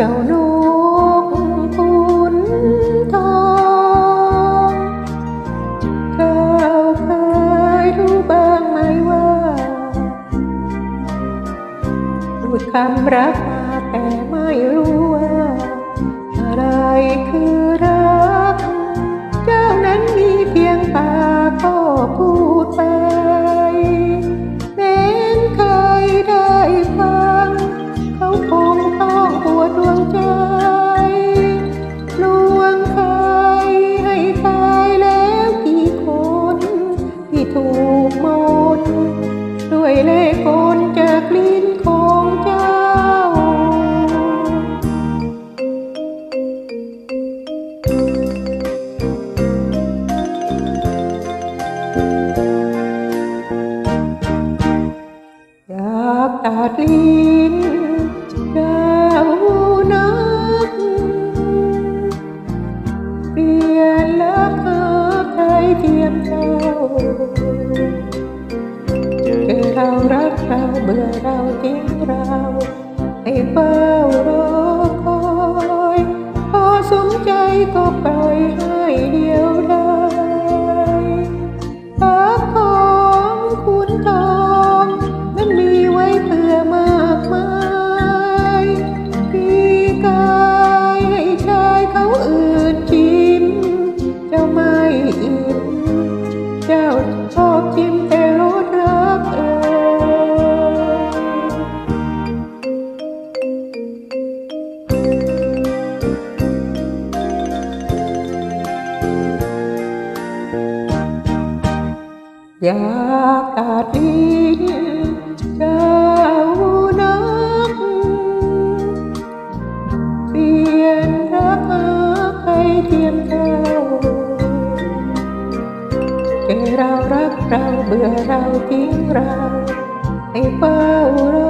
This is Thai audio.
เจ้านกขุนทองเธาเคยรู้บ้างไหมว่าพูดคำรักมาแต่ไม่รู้ว่าอะไรคือากตัดลิ้นเจ้านักเปลี่ยนลักหาใครเทียมเจ้าเจอเรารักเราเบื่อเราทิ้งเราให้เฝ้ารอคอยพอสมใจก็ปล่อยให้เดียว อยากตัดลิ้นเจ้านัก เปลี่ยนรักหาใครเทียมเท่าเจอเรารักเราเบื่อเราทิ้งเราให้เฝ้ารอ